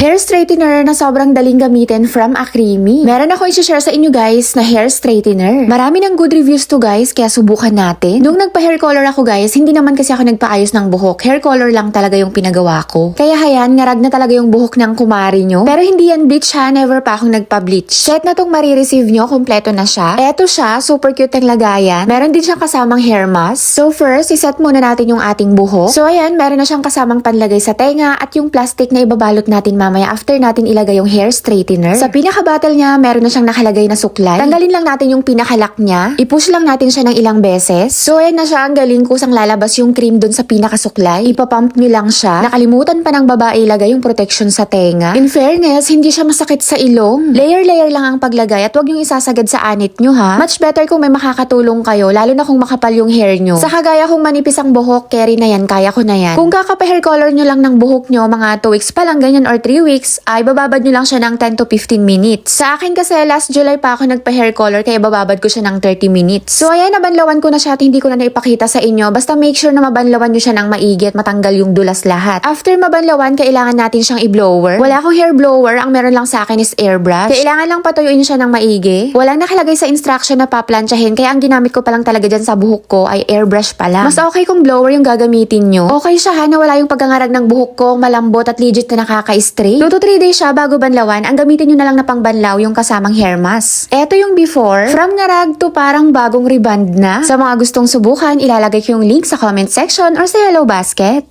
Hair straightener na sobrang daling gamitin from Akrimi. Meron ako i-share sa inyo guys na hair straightener. Marami ng good reviews to guys, kaya subukan natin. Nung nagpa-hair color ako guys, hindi naman kasi ako nagpaayos ng buhok. Hair color lang talaga yung pinagawa ko. Kaya hayan, ngarag na talaga yung buhok ng kumari nyo. Pero hindi yan bleach ha, never pa akong nagpa-bleach. Set na tong marireceive nyo, kompleto na siya. Eto siya, super cute ang lagayan. Meron din siyang kasamang hair mask. So first, iset muna natin yung ating buhok. So ayan, meron na siyang kasamang panlagay sa tenga at yung plastic na ibabalot natin mamaya after natin ilagay yung hair straightener. Sa pinaka-bottle niya, meron na siyang nakalagay na suklay. Tanggalin lang natin yung pinaka-lock niya. I-push lang natin siya ng ilang beses. So ayan na siya, ang galing kusang lalabas yung cream dun sa pinaka-suklay. Ipapump nyo lang siya. Nakalimutan pa ng babae ilagay yung protection sa tenga. In fairness, hindi siya masakit sa ilong. Layer-layer lang ang paglagay at wag yung isasagad sa anit nyo ha. Much better kung may makakatulong kayo, lalo na kung makapal yung hair nyo. Sa kagaya kung manipis ang buhok, carry na yan, kaya ko na yan. Kung kaka-hair color nyo lang ng buhok nyo, mga 2 weeks pa lang, ganyan or 3 weeks, ay bababad nyo lang siya ng 10 to 15 minutes. Sa akin kasi last July pa ako nagpa-hair color kaya bababad ko siya ng 30 minutes. So ayan, nabanlawan ko na siya at hindi ko na naipakita sa inyo. Basta make sure na mabanlawan nyo siya ng maigi at matanggal yung dulas lahat. After mabanlawan, kailangan natin siyang i-blower. Wala akong hair blower, ang meron lang sa akin is airbrush. Kailangan lang patuyuin siya ng maigi. Walang nakalagay sa instruction na paplansyahin kaya ang ginamit ko pa lang talaga dyan sa buhok ko ay airbrush pa lang. Mas okay kung blower yung gagamitin nyo. Okay siya ha na wala yung pagkangarag ng buhok ko, malambot at legit na nakaka-stray. 2 to 3 days siya bago banlawan, ang gamitin nyo na lang na pangbanlaw yung kasamang hair mask. Eto yung before, from ngarag to parang bagong reband na. Sa mga gustong subukan, ilalagay ko yung link sa comment section or sa yellow basket.